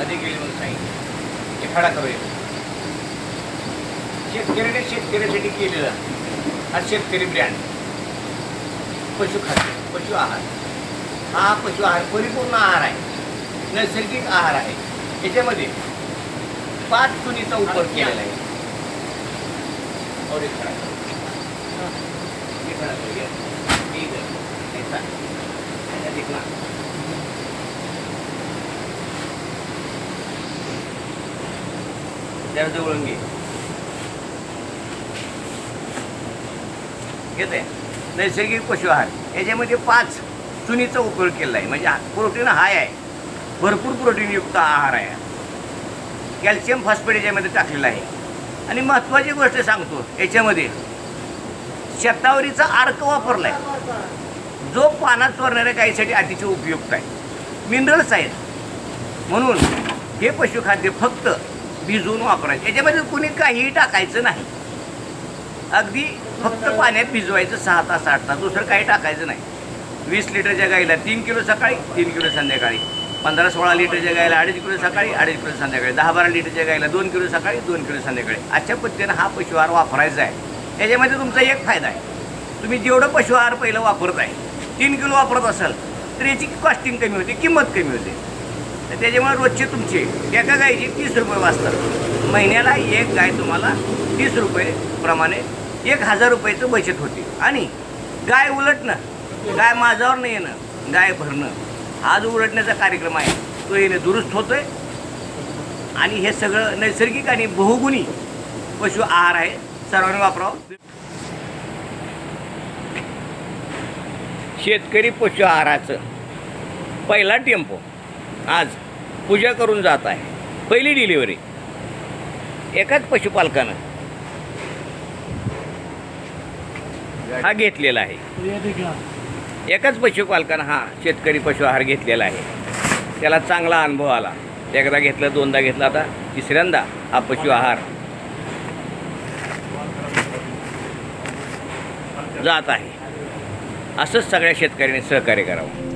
अधिक गेले म्हणून सांगितलं. हे करूया शेतकऱ्याने शेतकऱ्यासाठी केलेला हा शेतकरी ब्रँड पशुखाद्य पशु आहार. हा पशु आहार परिपूर्ण आहार आहे. नैसर्गिक आहार आहे. याच्यामध्ये पाच चुनीचा उपयोग केलेला आहे. और एक खडा करू. हे खडा करूया. हे इथं. हे चाल. ह्याच्यात एक लाख. जरा जवळून घे. घेते. नैसर्गिक पशु आहार. याच्यामध्ये पाच चुनीचा उपयोग केला आहे. म्हणजे प्रोटीन हाय आहे. भरपूर प्रोटीनयुक्त आहार आहे. कॅल्शियम फॉस्फेट याच्यामध्ये टाकलेला आहे. आणि महत्त्वाची गोष्ट सांगतो याच्यामध्ये शतावरीचा अर्क वापरला आहे जो पानात चोरणाऱ्या गायीसाठी अतिशय उपयुक्त आहे. मिनरल्स आहेत. म्हणून हे पशुखाद्य फक्त भिजवून वापरायचं. याच्यामध्ये कुणी काहीही टाकायचं नाही. अगदी फक्त पाण्यात भिजवायचं सहा तास आठ तास. दुसरं काही टाकायचं नाही. वीस लिटरच्या गाईला तीन किलो सकाळी तीन किलो संध्याकाळी. पंधरा सोळा लिटरच्या गाईला अडीच किलो सकाळी अडीच किलो संध्याकाळी. दहा बारा लिटरच्या गाईला दोन किलो सकाळी दोन किलो संध्याकाळी. अशा पद्धतीनं हा पशुहार वापरायचा आहे. याच्यामध्ये तुमचा एक फायदा आहे. तुम्ही जेवढं पशुहार पहिलं वापरत आहे तीन किलो वापरत असाल तर याची कॉस्टिंग कमी होते किंमत कमी होते. तर त्याच्यामुळे रोजचे तुमचे एका गायीचे तीस रुपये वाचतात. महिन्याला एक गाय तुम्हाला तीस रुपये प्रमाणे एक हजार रुपयाचं बचत होते. आणि गाय उलटणं गाय माझावर नाही येणं गाय भरणं हा जो उलटण्याचा कार्यक्रम आहे तो येणे दुरुस्त होतोय. आणि हे सगळं नैसर्गिक आणि बहुगुणी पशु आहार आहे. सर्वांनी वापरावं. शेतकरी पशु आहाराचं पहिला टेम्पो. आज पूजा करून जात आहे. पहिली डिलिव्हरी एकाच पशुपालकानं हा घेतलेला आहे. एकाच पशुपालकानं हा शेतकरी पशु आहार घेतलेला आहे. त्याला चांगला अनुभव आला. एकदा घेतलं दोनदा घेतला आता तिसऱ्यांदा हा पशु आहार जात आहे. असंच सगळ्या शेतकऱ्यांनी सहकार्य करावं.